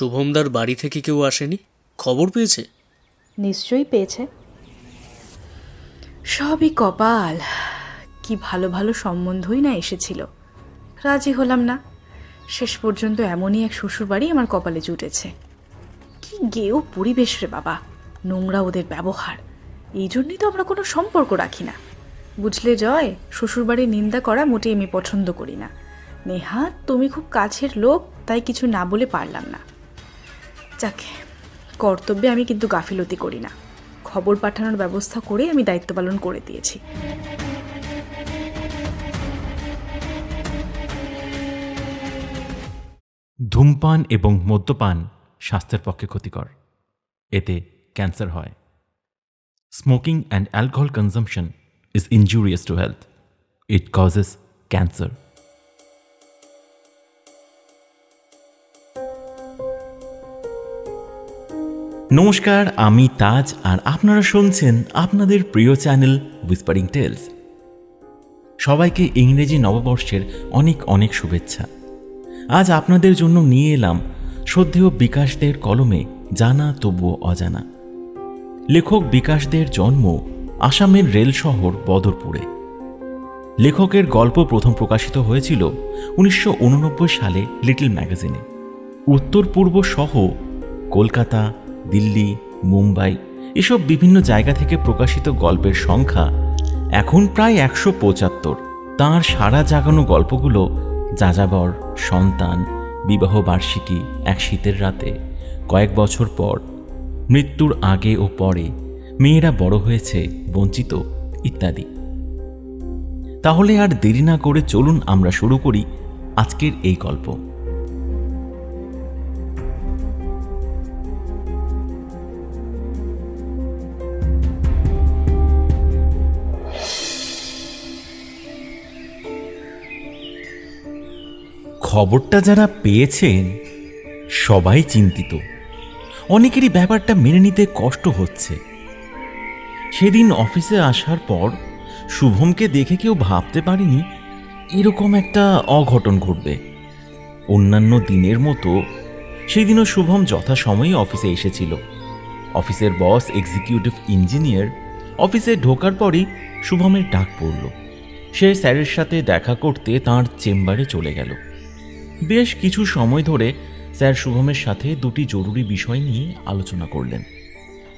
শুভমদার বাড়ি থেকে কেউ আসেনি? খবর পেয়েছে? নিশ্চয়ই পেয়েছে। সবই কপাল। কি ভালো ভালো সম্বন্ধই না এসেছিল। রাজি হলাম না। শেষ পর্যন্ত এমনই এক শ্বশুরবাড়ি আমার কপালে জুটেছে। কি গেও পরিবেশ রে বাবা। নোংরা ওদের ব্যবহার। এই জন্যই তো আমরা কোনো সম্পর্ক রাখি না। বুঝলে জয়, শ্বশুরবাড়ির নিন্দা করা মোটেই আমি পছন্দ করি না। নেহা, তুমি খুব কাছের লোক, তাই কিছু না বলে পারলাম না। যাকে। কর্তব্যে আমি কিন্তু গাফিলতি করি না। খবর পাঠানোর ব্যবস্থা করে আমি দায়িত্ব পালন করে দিয়েছি। ধূমপান এবং মদ্যপান স্বাস্থ্যের পক্ষে ক্ষতিকর। এতে ক্যান্সার হয়। Smoking and alcohol consumption is injurious to health. It causes cancer. নমস্কার, আমি তাজ আর আপনারা শুনছেন আপনাদের প্রিয় চ্যানেল উইসপারিং টেলস সবাইকে ইংরেজি নববর্ষের অনেক অনেক শুভেচ্ছা। আজ আপনাদের জন্য নিয়ে এলাম শ্রদ্ধেয় বিকাশদের কলমে জানা তবুও অজানা। লেখক বিকাশদের জন্ম আসামের রেল শহর বদরপুরে। লেখকের গল্প প্রথম প্রকাশিত হয়েছিল উনিশশো উননব্বই সালে লিটল ম্যাগাজিনে উত্তর পূর্ব সহ কলকাতা দিল্লি, মুম্বাই এসব বিভিন্ন জায়গা থেকে প্রকাশিত গল্পের সংখ্যা এখন প্রায় একশো পঁচাত্তর। তাঁর সারা জাগানো গল্পগুলো যাযাবর, সন্তান, বিবাহ বার্ষিকী এক শীতের রাতে, কয়েক বছর পর, মৃত্যুর আগে ও পরে, মেয়েরা বড় হয়েছে, বঞ্চিত, ইত্যাদি। তাহলে আর দেরি না করে চলুন আমরা শুরু করি আজকের এই গল্প। খবরটা যারা পেয়েছেন, সবাই চিন্তিত। অনেকেরই ব্যাপারটা মেনে নিতে কষ্ট হচ্ছে। সেদিন অফিসে আসার পর শুভমকে দেখে কেউ ভাবতে পারেনি এরকম একটা অঘটন ঘটবে। অন্যান্য দিনের মতো সেদিনও শুভম যথাসময়ে অফিসে এসেছিল। অফিসের বস, এক্সিকিউটিভ ইঞ্জিনিয়ার অফিসে ঢোকার পরই শুভমের ডাক পড়ল। সে স্যারের সাথে দেখা করতে তার চেম্বারে চলে গেল। বেশ কিছু সময় ধরে স্যার শুভমের সাথে দুটি জরুরি বিষয় নিয়ে আলোচনা করলেন।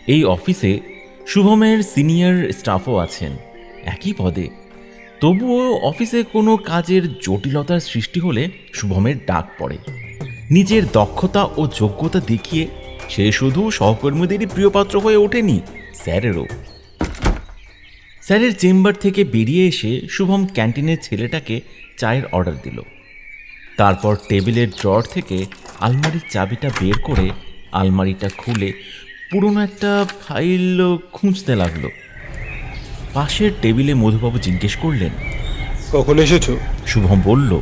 এই অফিসে শুভমের সিনিয়র স্টাফও আছেন। একই পদে। তবুও অফিসে কোনো কাজের জটিলতার সৃষ্টি হলে শুভমের ডাক পড়ে। নিজের দক্ষতা ও যোগ্যতা দেখিয়ে সে শুধু সহকর্মীদেরই প্রিয়পাত্র হয়ে ওঠেনি, স্যারেরও। স্যারের চেম্বার থেকে বেরিয়ে এসে শুভম ক্যান্টিনের ছেলেটাকে চায়ের অর্ডার দিল। তারপর টেবিলের ড্রর থেকে আলমারির চাবিটা বের করে আলমারিটা খুলে পুরনো একটা ফাইল খুঁজতে লাগল। পাশের টেবিলে মধুবাবু জিজ্ঞেস করলেন কখন এসেছ? শুভম বলল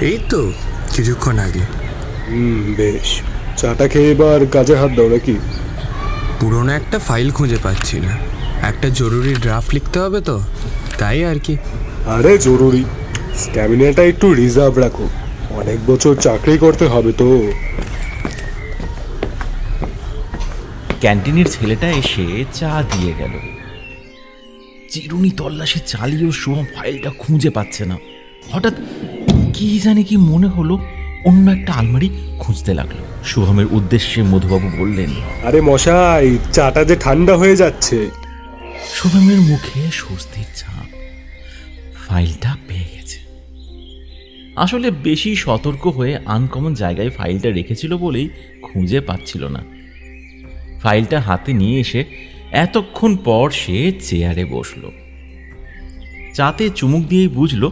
এই তো কিছুক্ষণ আগে। হুম বেশ। চাটা খেয়ে এবার কাজে হাত দাও নাকি? পুরোনো একটা ফাইল খুঁজে পাচ্ছি না। একটা জরুরি ড্রাফট লিখতে হবে তো তাই আর কি। আরে জরুরি। স্ট্যামিনাটা একটু রিজার্ভ রাখো। অনেক বছর চাকরি করতে হবে তো। ক্যান্টিনের ছেলেটা এসে চা দিয়ে গেল। চিরুনি তল্লাশি চালিয়েও শুভম ফাইলটা খুঁজে পাচ্ছে না। হঠাৎ কি জানে কি মনে হলো অন্য একটা আলমারি খুঁজতে লাগল। শুভমের উদ্দেশ্যে মধুবাবু বললেন আরে মশাই চাটা যে ঠান্ডা হয়ে যাচ্ছে। শুভমের মুখে স্বস্তির ছাপ। ফাইলটা পেয়ে আসলে বেশি সতর্ক হয়ে আনকমন জায়গায় ফাইলটা রেখেছিল বলেই খুঁজে পাচ্ছিল না। ফাইলটা হাতে নিয়ে এসে এতক্ষণ পর সে চেয়ারে বসল। চাতে চুমুক দিয়েই বুঝলো,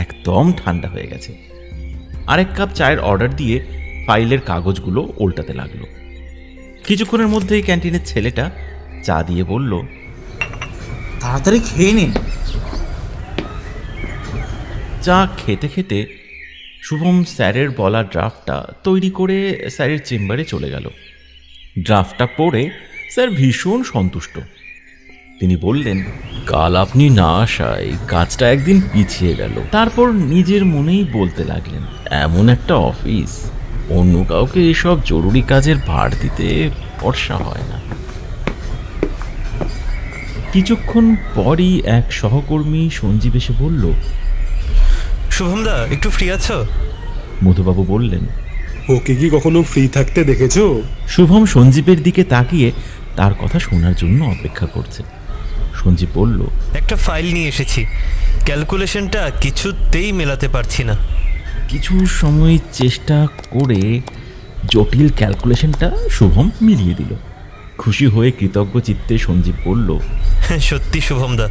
একদম ঠান্ডা হয়ে গেছে। আরেক কাপ চায়ের অর্ডার দিয়ে ফাইলের কাগজগুলো উল্টাতে লাগল। কিছুক্ষণের মধ্যেই ক্যান্টিনের ছেলেটা চা দিয়ে বলল, তাড়াতাড়ি খেয়ে নিন। চা খেতে খেতে শুভম স্যারের বলা ড্রাফটটা তৈরি করে স্যারের চেম্বারে চলে গেল। ড্রাফটটা পড়ে স্যার ভীষণ সন্তুষ্ট। তিনি বললেন, কাল আপনি না আসায় কাজটা একদিন পিছিয়ে গেল। তারপর নিজের মনেই বলতে লাগলেন, এমন একটা অফিস, অন্য কাউকে এসব জরুরি কাজের ভার দিতে ভরসা হয় না। কিছুক্ষণ পরই এক সহকর্মী সঞ্জীব এসে বলল শুভমদা একটু ফ্রি আছো? মধুবাবু বললেন ওকে কি কখনো ফ্রি থাকতে দেখেছ? শুভম সঞ্জীবের দিকে তাকিয়ে তার কথা শোনার জন্য অপেক্ষা করছে। সঞ্জীব বলল একটা ফাইল নিয়ে এসেছি। ক্যালকুলেশনটা কিছুতেই মেলাতে পারছি না। কিছু সময় চেষ্টা করে জটিল ক্যালকুলেশনটা শুভম মিলিয়ে দিল। খুশি হয়ে কৃতজ্ঞ চিত্তে সঞ্জীব বলল সত্যি শুভমদা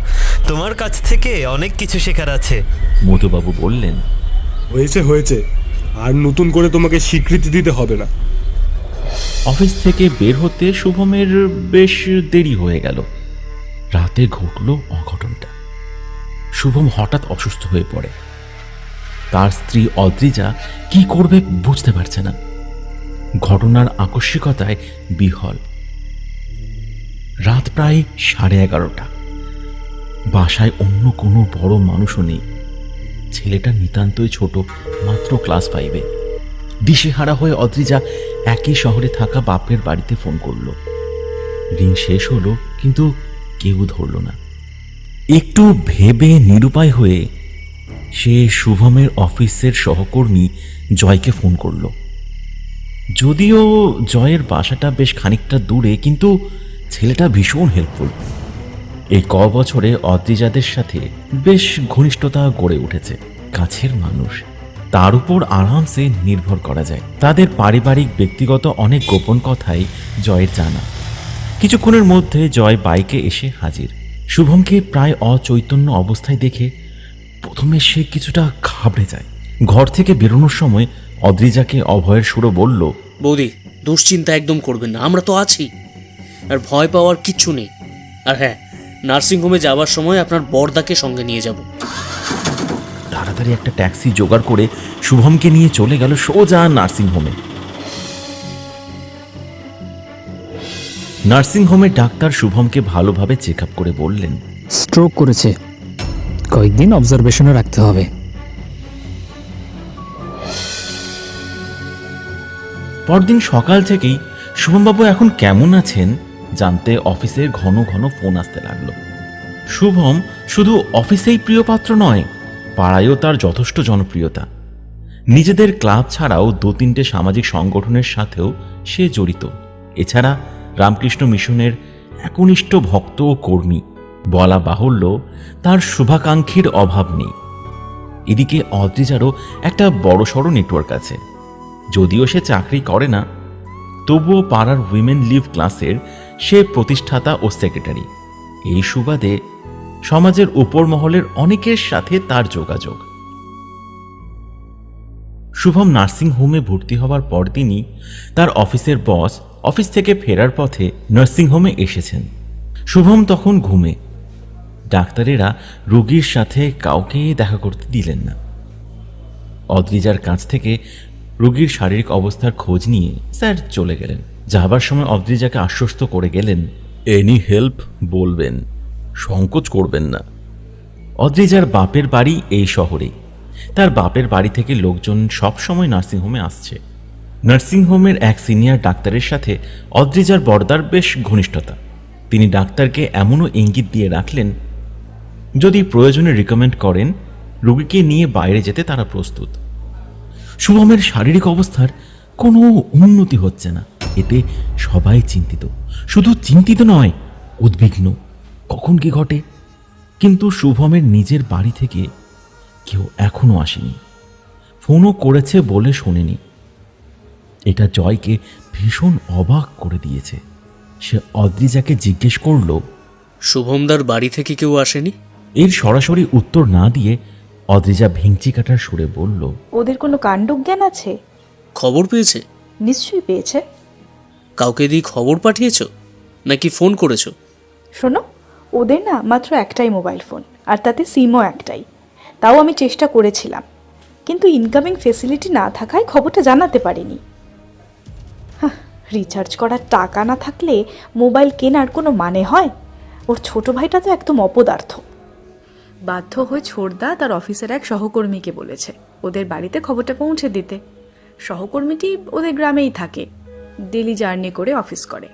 তোমার কাছ থেকে অনেক কিছু শেখার আছে। মধুবাবু বললেন হয়েছে হয়েছে। আর নতুন করে তোমাকে স্বীকৃতি দিতে হবে না। অফিস থেকে বের হতে শুভমের বেশ দেরি হয়ে গেল। রাতে ঘটল অঘটনটা। শুভম হঠাৎ অসুস্থ হয়ে পড়ে। তার স্ত্রী অদ্রিজা কি করবে বুঝতে পারছে না। ঘটনার আকস্মিকতায় বিহল। রাত প্রায় সাড়ে এগারোটা। বাসায় অন্য কোনো বড় মানুষও নেই। ছেলেটা নিতান্তই ছোট, মাত্র ক্লাস ফাইভে। দিশেহারা হয়ে অদ্রিজা একই শহরে থাকা বাপের বাড়িতে ফোন করল। রিং শেষ হলো, কিন্তু কেউ ধরল না। একটু ভেবে নিরুপায় হয়ে সে শুভমের অফিসের সহকর্মী জয়কে ফোন করল। যদিও জয়ের বাসাটা বেশ খানিকটা দূরে, কিন্তু ছেলেটা ভীষণ হেল্পফুল এই ক বছরে অদ্রিজাদের সাথে বেশ ঘনিষ্ঠতা গড়ে উঠেছে। কাছের মানুষ। তার উপর আরামসে নির্ভর করা যায়। তাদের পারিবারিক ব্যক্তিগত অনেক গোপন কথাই জয়ের জানা। কিছুক্ষণের মধ্যে জয় বাইকে এসে হাজির। শুভমকে প্রায় অচৈতন্য অবস্থায় দেখে প্রথমে সে কিছুটা ঘাবড়ে যায়। ঘর থেকে বেরোনোর সময় অদ্রিজাকে অভয়ের সুরো বলল, বৌদি, দুশ্চিন্তা একদম করবেন না, আমরা তো আছি। আর ভয় পাওয়ার কিচ্ছু নেই। আর হ্যাঁ নার্সিংহোমে যাওয়ার সময় আপনার বরদাকে সঙ্গে নিয়ে যাব। তাড়াতাড়ি একটা ট্যাক্সি জোগাড় করে শুভমকে নিয়ে চলে গেল সোজা নার্সিংহোমে নার্সিংহোমের ডাক্তার শুভমকে ভালোভাবে চেক আপ করে বললেন স্ট্রোক করেছে। কয়েকদিন অবজারভেশনে রাখতে হবে। পরদিন সকাল থেকেই শুভমবাবু এখন কেমন আছেন? জানতে অফিসে ঘন ঘন ফোন আসতে লাগল। শুভম শুধু অফিসেই প্রিয় পাত্র নয়, পাড়ায়ও তার যথেষ্ট জনপ্রিয়তা। নিজেদের ক্লাব ছাড়াও দু তিনটে সামাজিক সংগঠনের সাথেও সে জড়িত। এছাড়া রামকৃষ্ণ মিশনের একনিষ্ঠ ভক্ত ও কর্মী, বলা বাহুল্য তার শুভাকাঙ্ক্ষীর অভাব নেই। এদিকে অদ্রিজারও একটা বড়সড় নেটওয়ার্ক আছে। যদিও সে চাকরি করে না, তবুও পাড়ার উইমেন লিভ ক্লাসের সে প্রতিষ্ঠাতা ও সেক্রেটারি। এই সুবাদে সমাজের উপর মহলের অনেকের সাথে তার যোগাযোগ। শুভম নার্সিং হোমে ভর্তি হওয়ার পর তিনি তার অফিসের বস, অফিস থেকে ফেরার পথে নার্সিং হোমে এসেছেন। শুভম তখন ঘুমে। ডাক্তারেরা রোগীর সাথে কাউকে দেখা করতে দিলেন না। অদ্রিজার কাছ থেকে রোগীর শারীরিক অবস্থার খোঁজ নিয়ে স্যার চলে গেলেন। যাবার সময় অদ্রিজাকে আশ্বস্ত করে গেলেন। এনি হেল্প বলবেন সংকোচ করবেন না। অদ্রিজার বাপের বাড়ি এই শহরে। তার বাপের বাড়ি থেকে লোকজন সব সময় নার্সিংহোমে আসছে। নার্সিংহোমের এক সিনিয়র ডাক্তারের সাথে অদ্রিজার বর্দার বেশ ঘনিষ্ঠতা। তিনি ডাক্তারকে এমনও ইঙ্গিত দিয়ে রাখলেন যদি প্রয়োজনে রিকমেন্ড করেন রোগীকে নিয়ে বাইরে যেতে তারা প্রস্তুত। শুভমের শারীরিক অবস্থার কোনো উন্নতি হচ্ছে না। এতে সবাই চিন্তিত। শুধু চিন্তিত নয় উদ্বিগ্ন। কখন কি ঘটে? কিন্তু শুভমের নিজের বাড়ি থেকে কেউ এখনও আসেনি। ফোনও করেছে বলে শোনেনি। এটা জয়কে ভীষণ অবাক করে দিয়েছে। সে অদ্রিজাকে জিজ্ঞেস করল শুভমদার বাড়ি থেকে কেউ আসেনি? এর সরাসরি উত্তর না দিয়ে অদ্রিজা ভেঙচি কাটার সুরে বলল ওদের কোনো কাণ্ডজ্ঞান আছে? খবর পেয়েছে? নিশ্চয়ই পেয়েছে। কাউকে দিয়ে খবর পাঠিয়েছো? নাকি ফোন করেছ? শোনো, ওদের না মাত্র একটাই মোবাইল ফোন, আর তাতে সিমও একটাই। তাও আমি চেষ্টা করেছিলাম, কিন্তু ইনকামিং ফেসিলিটি না থাকায় খবরটা জানাতে পারিনি। রিচার্জ করার টাকা না থাকলে মোবাইল কেনার কোনো মানে হয়? ওর ছোট ভাইটা তো একদম অপদার্থ। বাধ্য হয়ে ছোড়দা তার অফিসের এক সহকর্মীকে বলেছে, ওদের বাড়িতে খবরটা পৌঁছে দিতে। সহকর্মীটি ওদের গ্রামেই থাকে। ডেলি জার্নি করে অফিস করে।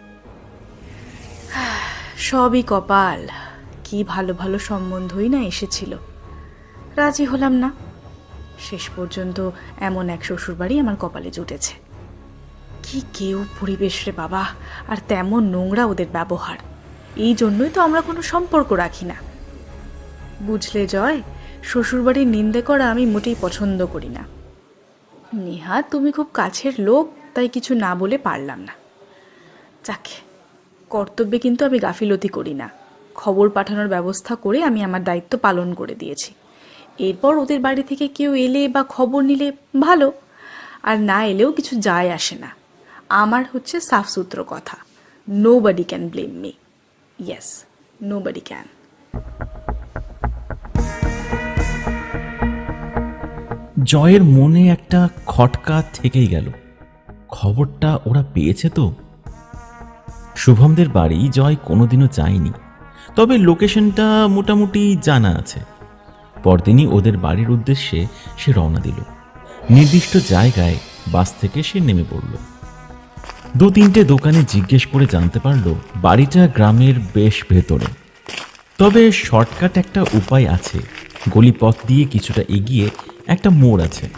সবই কপাল। কি ভালো ভালো সম্বন্ধই না এসেছিল। রাজি হলাম না। শেষ পর্যন্ত এমন এক শ্বশুরবাড়ি আমার কপালে জুটেছে। কি কেউ পরিবেশ রে বাবা, আর তেমন নোংরা ওদের ব্যবহার। এই জন্যই তো আমরা কোনো সম্পর্ক রাখি না। বুঝলে জয়, শ্বশুরবাড়ির নিন্দে করা আমি মোটেই পছন্দ করি না। নেহা, তুমি খুব কাছের লোক। তাই কিছু না বলে পারলাম না। যাকে, কর্তব্যে কিন্তু আমি গাফিলতি করি না। খবর পাঠানোর ব্যবস্থা করে আমি আমার দায়িত্ব পালন করে দিয়েছি। এরপর ওদের বাড়ি থেকে কেউ এলে বা খবর নিলে ভালো, আর না এলেও কিছু যায় আসে না। আমার হচ্ছে সাফসূত্র কথা nobody can blame me yes nobody can জয়ের মনে একটা খটকা থেকেই গেল। খবরটা ওরা পেয়েছে তো? শুভমদের বাড়ি জয় কোনোদিনও যায়নি তবে লোকেশনটা মোটামুটি জানা আছে। পরদিনই ওদের বাড়ির উদ্দেশ্যে সে রওনা দিল। নির্দিষ্ট জায়গায় বাস থেকে সে নেমে পড়ল। দু তিনটে দোকানে জিজ্ঞেস করে জানতে পারল, বাড়িটা গ্রামের বেশ ভেতরে। তবে শর্টকাট একটা উপায় আছে। গলিপথ দিয়ে কিছুটা এগিয়ে একটা মোড় আছে।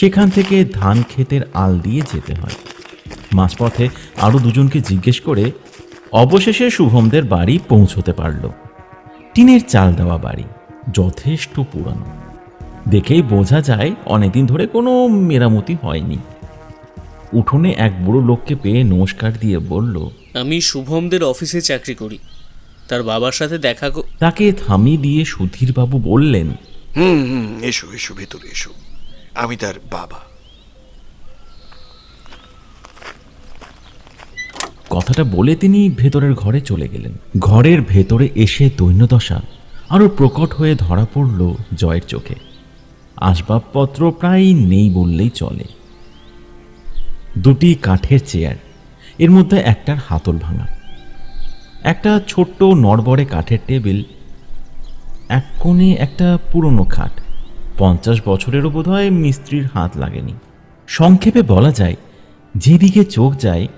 সেখান থেকে ধান ক্ষেতের আল দিয়ে যেতে হয়। মাঝপথে আরও দুজনকে জিজ্ঞেস করে অবশেষে শুভমদের বাড়ি পৌঁছতে পারল। টিনের চাল দেওয়া বাড়ি যথেষ্ট পুরানো। দেখেই বোঝা যায় অনেকদিন ধরে কোনো মেরামতি হয়নি। উঠোনে এক বুড়ো লোককে পেয়ে নমস্কার দিয়ে বলল আমি শুভমদের অফিসে চাকরি করি। তার বাবার সাথে দেখা তাকে থামিয়ে দিয়ে সুধীরবাবু বললেন হুম হুম এসো এসো ভেতরে এসো। আমি তার বাবা। কথাটা বলে তিনি ভেতরের ঘরে চলে গেলেন। ঘরের ভেতরে এসে দৈন্যদশা আরও প্রকট হয়ে ধরা পড়ল জয়ের চোখে। আসবাবপত্র প্রায় নেই বললেই চলে। দুটি কাঠের চেয়ার, এর মধ্যে একটার হাতল ভাঙা, একটা ছোট্ট নড়বড়ে কাঠের টেবিল, এক কোণে একটা পুরনো খাট পঞ্চাশ বছরেরও বোধহয় মিস্ত্রির হাত লাগেনি। সংক্ষেপে বলা যায়, যেদিকে চোখ যায়,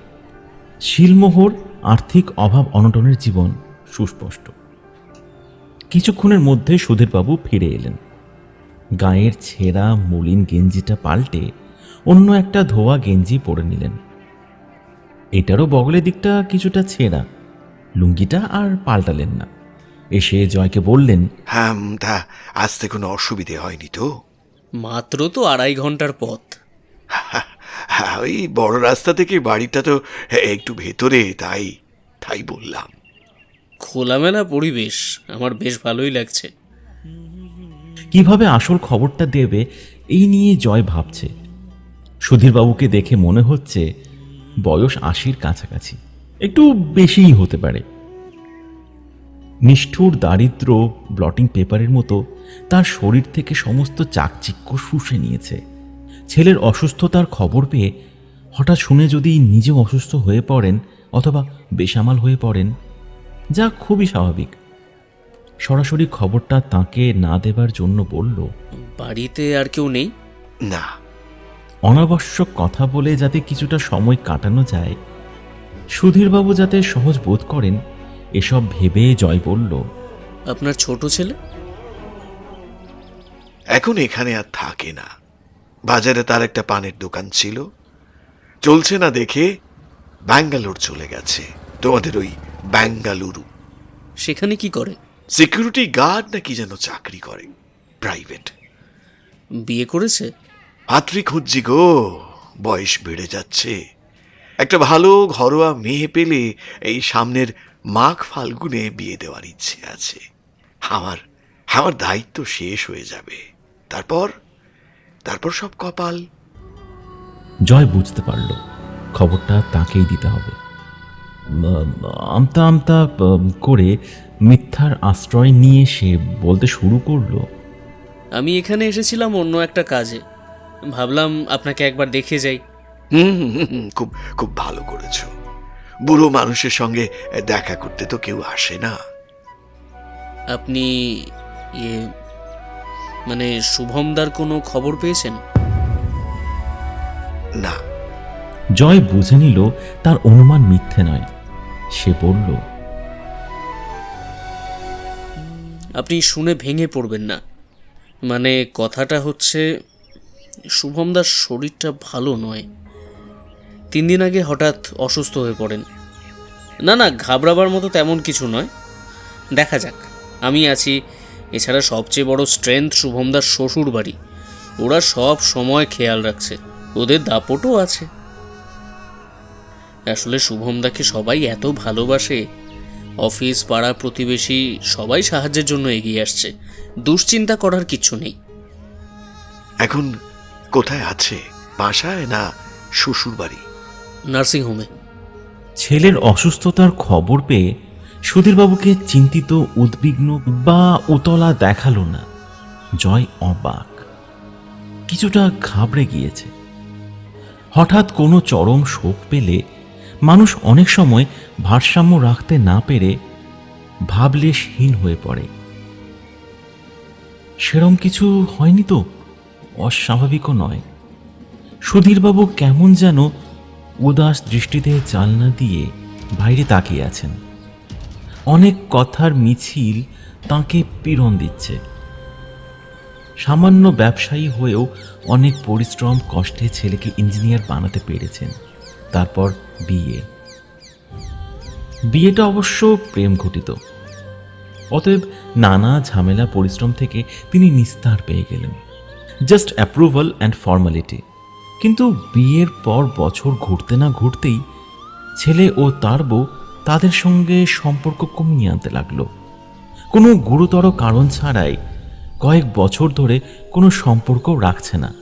শিলমোহর আর্থিক অভাব অনটনের জীবন সুস্পষ্ট। কিছুক্ষণের মধ্যে সুধীরবাবু ফিরে এলেন। গায়ের ছেঁড়া মলিন গেঞ্জিটা পাল্টে অন্য একটা ধোয়া গেঞ্জি পরে নিলেন। এটারও বগলের দিকটা কিছুটা ছেঁড়া। লুঙ্গিটা আর পাল্টালেন না। এসে জয়কে বললেন হ্যাঁ তা আসতে কোনো অসুবিধে হয়নি তো। মাত্র তো আড়াই ঘণ্টার পথ। হ্যাঁ ওই বড় রাস্তা থেকে বাড়িটা তো একটু ভেতরে তাই তাই বললাম। খোলামেলা পরিবেশ আমার বেশ ভালোই লাগছে। কীভাবে আসল খবরটা দেবে এই নিয়ে জয় ভাবছে। সুধীরবাবুকে দেখে মনে হচ্ছে বয়স আশির কাছাকাছি। একটু বেশিই হতে পারে। নিষ্ঠুর দারিদ্র ব্লটিং পেপারের মতো তার শরীর থেকে সমস্ত চাকচিক্য শুষে নিয়েছে। ছেলের অসুস্থতার খবর পেয়ে হঠাৎ শুনে যদি নিজেও অসুস্থ হয়ে পড়েন অথবা বেসামাল হয়ে পড়েন যা খুবই স্বাভাবিক। সরাসরি খবরটা তাকে না দেবার জন্য বলল বাড়িতে আর কেউ নেই? না। অনাবশ্যক কথা বলে যাতে কিছুটা সময় কাটানো যায় সুধীরবাবু যাতে সহজ বোধ করেন এসব ভেবে জয় বলল আপনার ছোট ছেলে? এখন এখানে আর থাকে না। বাজারে তার একটা পানের দোকান ছিল। চলছে না দেখে ব্যাঙ্গালোর চলে গেছে। তোমাদের ওই ব্যাঙ্গালুরু। সেখানে কি করে? সিকিউরিটি গার্ড না কি যেন চাকরি করে? প্রাইভেট। বিয়ে করেছে? পাত্রী খুঁজছি গো। বয়স বেড়ে যাচ্ছে। একটা ভালো ঘরোয়া মেয়ে পেলে এই সামনের মাঘ ফাল্গুনে বিয়ে দেওয়ার ইচ্ছে আছে। আমার আমার দায়িত্ব শেষ হয়ে যাবে। তারপর তারপর সব কপাল। জয় বুঝতে পারল। খবরটা তাকেই দিতে হবে। আমতা আমতা করে মিথ্যার আশ্রয় নিয়ে সে বলতে শুরু করল। আমি এখানে এসেছিলাম অন্য একটা কাজে। ভাবলাম আপনাকে একবার দেখে যাই। হুম হুম, হুম, হুম, খুব খুব ভালো করেছ। বুড়ো মানুষের সঙ্গে দেখা করতে তো কেউ আসে না। আপনি ইয়ে মানে শুভমদার কোনো খবর পেয়েছেন? না। জয় বুঝে নিল তার অনুমান মিথ্যে নয়। সে বলল আপনি শুনে ভেঙে পড়বেন না। মানে কথাটা হচ্ছে শুভমদার শরীরটা ভালো নয়। তিন দিন আগে হঠাৎ অসুস্থ হয়ে পড়েন। না না, ঘাবড়াবার মতো তেমন কিছু নয়। দেখা যাক। আমি আছি, এছাড়া সবচেয়ে বড় স্ট্রেংথ শুভমদার শ্বশুর বাড়ি। ওরা সব সময় খেয়াল রাখছে। ওদের দাপটও আছে। আসলে শুভমদাকে সবাই এত ভালোবাসে। অফিস, পাড়া, প্রতিবেশী সবাই সাহায্যের জন্য এগিয়ে আসছে। দুশ্চিন্তা করার কিছু নেই। এখন কোথায় আছে? বাসায় না শ্বশুর বাড়ি নার্সিংহোমে। ছেলের অসুস্থতার খবর পেয়ে সুধীরবাবুকে চিন্তিত, উদ্বিগ্ন বা উতলা দেখাল না। জয় অবাক। কিছুটা ঘাবড়ে গিয়েছে। হঠাৎ কোনো চরম শোক পেলে মানুষ অনেক সময় ভারসাম্য রাখতে না পেরে ভাবলেশহীন হয়ে পড়ে। সেরম কিছু হয়নি তো? অস্বাভাবিকও নয়। সুধীরবাবু কেমন যেন উদাস দৃষ্টিতে জানলা দিয়ে বাইরে তাকিয়ে আছেন। অনেক কথার মিছিল তাকে পীড়ন দিচ্ছে। সামান্য ব্যবসায়ী হয়েও অনেক পরিশ্রম কষ্টে ছেলেকে ইঞ্জিনিয়ার বানাতে পেরেছেন। তারপর বিয়ে। বিয়েটা অবশ্য প্রেম ঘটিত। অতএব নানা ঝামেলা পরিশ্রম থেকে তিনি নিস্তার পেয়ে গেলেন। জাস্ট অ্যাপ্রুভাল অ্যান্ড ফর্মালিটি কিন্তু বিয়ের পর বছর ঘুরতে না ঘুরতেই ছেলে ও তার বউ তাদের সঙ্গে সম্পর্ক কমিয়ে আনতে লাগল। কোনো গুরুতর কারণ ছাড়াই কয়েক বছর ধরে কোনো সম্পর্ক রাখছে না।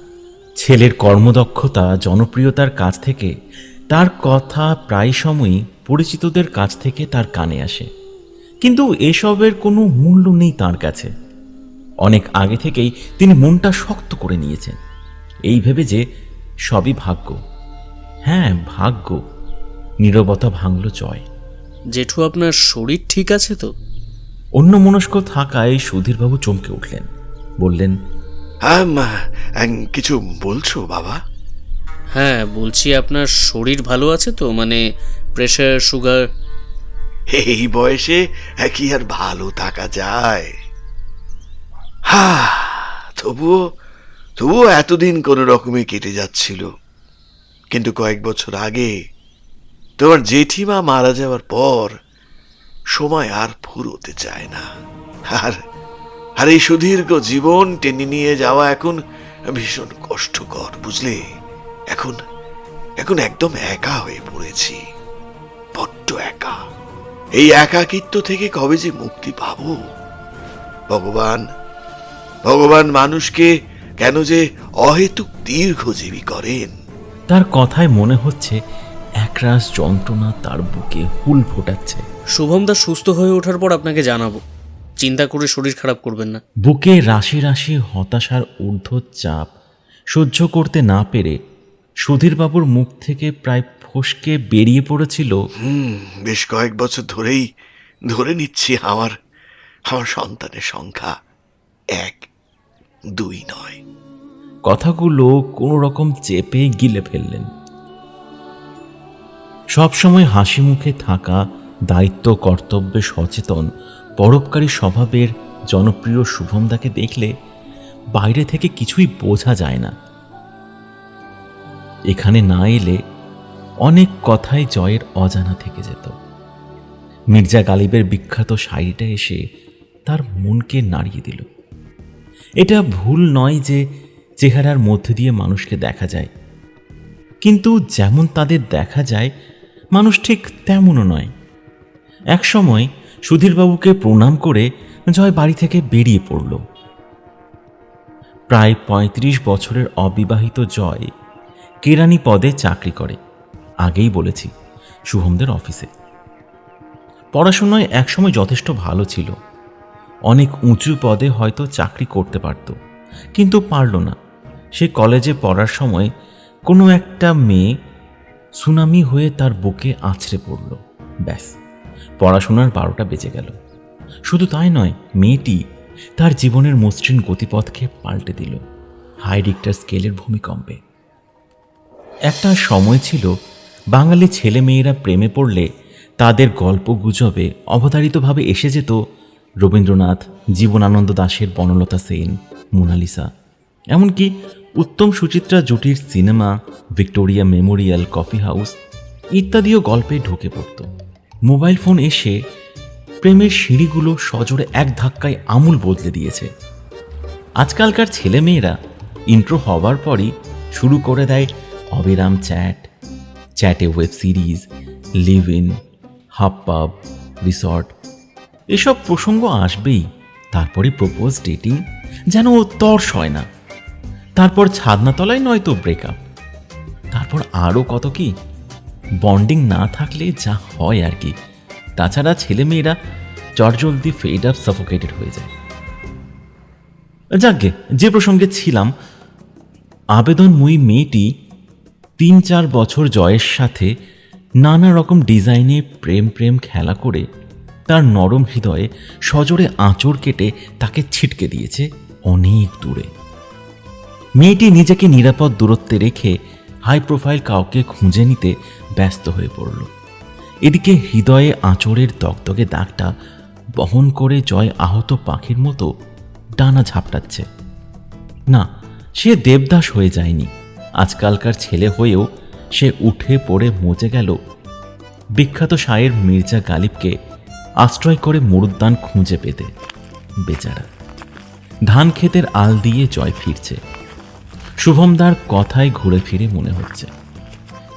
ছেলের কর্মদক্ষতা, জনপ্রিয়তার কাছ থেকে, তার কথা প্রায় সময়ই পরিচিতদের কাছ থেকে তার কানে আসে। কিন্তু এসবের কোনো মূল্য নেই তার কাছে। অনেক আগে থেকেই তিনি মনটা শক্ত করে নিয়েছেন। এই ভেবে যে সবই ভাগ্য। হ্যাঁ ভাগ্য। নীরবতা ভাঙল জয়। জেঠু আপনার শরীর ঠিক আছে তো? অন্য মনস্ক থাকায় সুধীরবাবু চমকে উঠলেন। বললেন আম, আম, কিছু বলছো বাবা? হ্যাঁ বলছি আপনার শরীর ভালো আছে তো? মানে প্রেশার সুগার এই বয়সে কি আর ভালো থাকা যায়? হা তবুও তবুও এতদিন কোনো রকমে কেটে যাচ্ছিল। কিন্তু কয়েক বছর আগে তোমার জেঠিমা মারা যাওয়ার পর সময় আর ফুরোতে চায় না। আর আর এই সুদীর্ঘ জীবন টেনে নিয়ে যাওয়া এখন ভীষণ কষ্টকর, বুঝলে? এখন এখন একদম একা হয়ে পড়েছি, বড্ড একা। এই একাকিত্ব থেকে কবে যে মুক্তি পাবো? ভগবান ভগবান মানুষকে কেন যে অহেতুক দীর্ঘজীবী করেন? তার কথায় মনে হচ্ছে একরাশ যন্ত্রণা তার বুকে হুল ফোটাচ্ছে। শুভমদা সুস্থ হয়ে ওঠার পর আপনাকে জানাব। চিন্তা করে শরীর খারাপ করবেন না। বুকে রাশি রাশি হতাশার ঊর্ধ্ব চাপ সহ্য করতে না পেরে সুধীরবাবুর মুখ থেকে প্রায় ফসকে বেরিয়ে পড়েছিল। হুম বেশ কয়েক বছর ধরেই ধরে নিচ্ছি আমার আমার সন্তানের সংখ্যা এক। দুই নয়। কথাগুলো কোনো রকম চেপে গিলে ফেললেন। সবসময় হাসি মুখে থাকা দায়িত্ব, কর্তব্যে, সচেতন, পরোপকারী স্বভাবের জনপ্রিয় শুভমদাকে দেখলে বাইরে থেকে কিছুই বোঝা যায় না। এখানে না এলে অনেক কথাই জয়ের অজানা থেকে যেত। মির্জা গালিবের বিখ্যাত শাড়িটা এসে তার মনকে নাড়িয়ে দিল। এটা ভুল নয় যে চেহারার মধ্যে দিয়ে মানুষকে দেখা যায়। কিন্তু যেমন তাদের দেখা যায়, মানুষ ঠিক তেমনও নয়। একসময় সুধীরবাবুকে প্রণাম করে জয় বাড়ি থেকে বেরিয়ে পড়ল। প্রায় ৩৫ বছরের অবিবাহিত জয় কেরানি পদে চাকরি করে, আগেই বলেছি, শুভমদের অফিসে। পড়াশোনায় একসময় যথেষ্ট ভালো ছিল। অনেক উঁচু পদে হয়তো চাকরি করতে পারত। কিন্তু পারল না। সে কলেজে পড়ার সময় কোনো একটা মেয়ে সুনামি হয়ে তার বুকে আছড়ে পড়ল। ব্যাস, পড়াশোনার বারোটা বেজে গেল। শুধু তাই নয়, মেয়েটি তার জীবনের মসৃণ গতিপথকে পাল্টে দিল। হাই রিক্টার স্কেলের ভূমিকম্পে। একটা সময় ছিল, বাঙালি ছেলে মেয়েরা প্রেমে পড়লে তাদের গল্প গুজবে অবতারিতভাবে এসে যেত রবীন্দ্রনাথ, জীবনানন্দ দাশের বনলতা সেন, মোনালিসা। এমনকি Uttam Suchitra জুটির cinema, Victoria Memorial coffee house ইত্যাদিও গল্পে ঢুকে পড়ত। মোবাইল ফোন এসে প্রেমের সিঁড়িগুলো সজোরে এক ধাক্কায় আমূল বদলে দিয়েছে। আজকালকার ছেলেমেয়েরা ইন্ট্রো হওয়ার পরই শুরু করে দেয় অবিরাম chat, চ্যাটে web series, live in hub pub resort এসব প্রসঙ্গ আসবেই। তারপরে প্রপোজ ডেটিং যেন ও তর্স হয় না। তারপর ছাদনাতলায় নয়তো ব্রেকআপ তারপর আরও কত কি? বন্ডিং না থাকলে যা হয় আর কি। তাছাড়া ছেলেমেয়েরা চটজলদি ফেড আপ সাফোকেটেড হয়ে যায়। যাকে যে প্রসঙ্গে ছিলাম, আবেদনময়ী মেয়েটি তিন চার বছর জয়ের সাথে নানা রকম ডিজাইনে প্রেম প্রেম খেলা করে তার নরম হৃদয়ে সজোরে আঁচড় কেটে তাকে ছিটকে দিয়েছে অনেক দূরে। মেয়েটি নিজেকে নিরাপদ দূরত্বে রেখে হাই প্রোফাইল কাউকে খুঁজে নিতে ব্যস্ত হয়ে পড়ল। এদিকে হৃদয়ে আঁচড়ের দগদগে দাগটা বহন করে জয় আহত পাখির মতো ডানা ঝাপটাচ্ছে। না, সে দেবদাস হয়ে যায়নি। আজকালকার ছেলে হয়েও সে উঠে পড়ে মজে গেল। বিখ্যাত শায়ের মির্জা গালিবকে আশ্রয় করে মরুদ্যান খুঁজে পেতে, বেচারা। ধান ক্ষেতের আল দিয়ে জয় ফিরছে। শুভমদার কথায় ঘুরে ফিরে মনে হচ্ছে।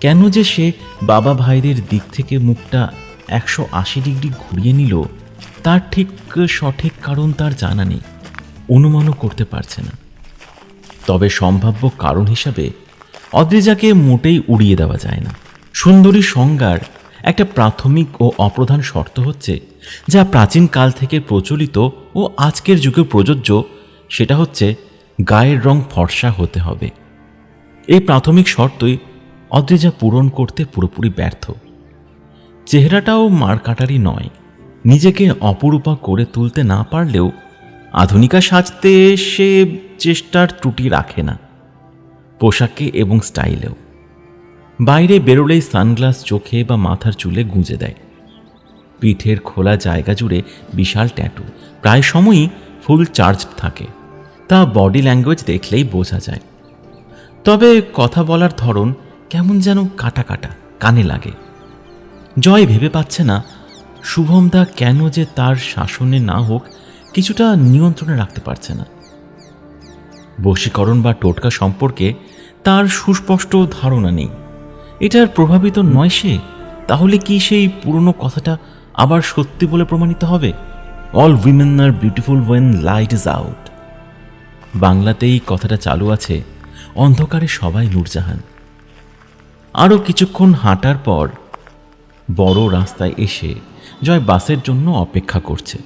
কেন যে সে বাবা ভাইদের দিক থেকে মুখটা একশো আশি ডিগ্রি ঘুরিয়ে নিল, তার ঠিক সঠিক কারণ তার জানা নেই, অনুমানও করতে পারছে না। তবে সম্ভাব্য কারণ হিসাবে অদ্রিজাকে মোটেই উড়িয়ে দেওয়া যায় না। সুন্দরী সংজ্ঞার একটা প্রাথমিক ও অপ্রধান শর্ত হচ্ছে যা প্রাচীন কাল থেকে প্রচলিত ও আজকের যুগে প্রযোজ্য, সেটা হচ্ছে গায়ের রং ফর্সা হতে হবে। এই প্রাথমিক শর্তই অদ্রিজা পূরণ করতে পুরোপুরি ব্যর্থ। চেহারাটাও মারকাটারি নয়, নিজেকে অপরূপা করে তুলতে না পারলেও আধুনিকা সাজতে সে চেষ্টার ত্রুটি রাখে না, পোশাকে এবং স্টাইলেও। বাইরে বেরোলেই সানগ্লাস চোখে বা মাথার চুলে গুঁজে দেয়। পিঠের খোলা জায়গা জুড়ে বিশাল ট্যাটু। প্রায় সময়ই ফুল চার্জ থাকে। তা বডি ল্যাঙ্গুয়েজ দেখলেই বোঝা যায়। তবে কথা বলার ধরন কেমন যেন কাটা কাটা, কানে লাগে। জয় ভেবে পাচ্ছে না শুভমদা কেন যে তার শাসনে না হোক কিছুটা নিয়ন্ত্রণে রাখতে পারছে না। বশীকরণ বা টোটকা সম্পর্কে তার সুস্পষ্ট ধারণা নেই। এটার প্রভাবিত নয় সে? তাহলে কি সেই পুরনো কথাটা আবার সত্যি বলে প্রমাণিত হবে? All women are beautiful when light is out বাংলাতেই কথাটা চালু আছে, অন্ধকারে সবাই নূরজাহান। আরও কিছুক্ষণ হাঁটার পর বড় রাস্তায় এসে জয় বাসের জন্য অপেক্ষা করছে।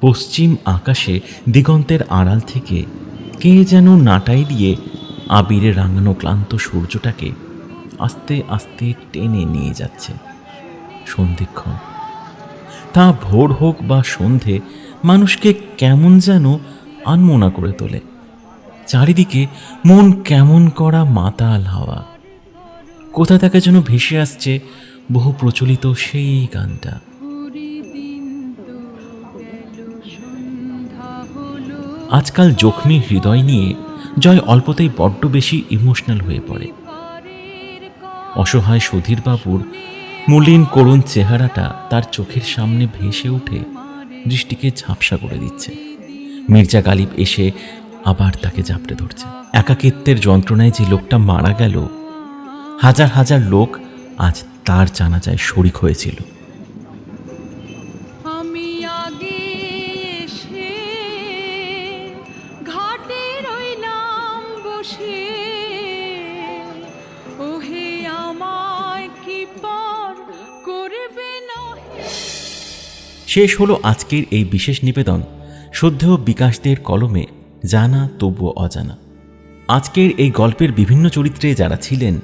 পশ্চিম আকাশে দিগন্তের আড়াল থেকে কে যেন নাটাই দিয়ে আবিরে রাঙানো ক্লান্ত সূর্যটাকে আস্তে আস্তে টেনে নিয়ে যাচ্ছে। সন্ধিক্ষণ তা ভোর হোক বা সন্ধে, মানুষকে কেমন যেন আনমোনা করে তোলে। চারিদিকে মন কেমন করা মাতাল হাওয়া। কোথা থেকে যেন ভেসে আসছে বহু প্রচলিত সেই গানটা। আজকাল জখমি হৃদয় নিয়ে জয় অল্পতেই বড্ড বেশি ইমোশনাল হয়ে পড়ে। অসহায় সুধীর বাবুর মলিন করুণ চেহারাটা তার চোখের সামনে ভেসে উঠে দৃষ্টিকে ঝাপসা করে দিচ্ছে। মির্জা গালিব এসে আবার তাকে জাপটে ধরছে। একাকিত্বের যন্ত্রণায় যে লোকটা মারা গেল, হাজার হাজার লোক আজ তার জানাজায় শরিক হয়েছিল। শেষ হলো আজকের এই বিশেষ নিবেদন। শ্রদ্ধেয় বিকাশদের কলমে জানা, তবুও অজানা। আজকের এই গল্পের বিভিন্ন চরিত্রে যারা ছিলেন,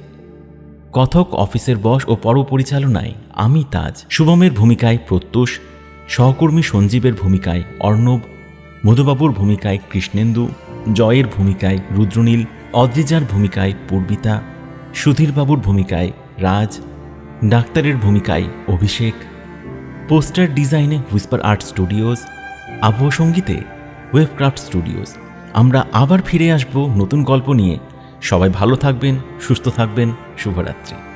কথক, অফিসের বস ও পরপরিচালনায় আমি তাজ। শুভমের ভূমিকায় প্রত্যুষ, সহকর্মী সঞ্জীবের ভূমিকায় অর্ণব, মধুবাবুর ভূমিকায় কৃষ্ণেন্দু, জয়ের ভূমিকায় রুদ্রনীল, অদ্রিজার ভূমিকায় পূর্বিতা, সুধীরবাবুর ভূমিকায় রাজ, ডাক্তারের ভূমিকায় অভিষেক পোস্টার ডিজাইনে হুইস্পার আর্ট স্টুডিওজ আবহ সঙ্গীতে ওয়েবক্রাফট স্টুডিওজ আমরা আবার ফিরে আসব নতুন গল্প নিয়ে। সবাই ভালো থাকবেন, সুস্থ থাকবেন। শুভরাত্রি।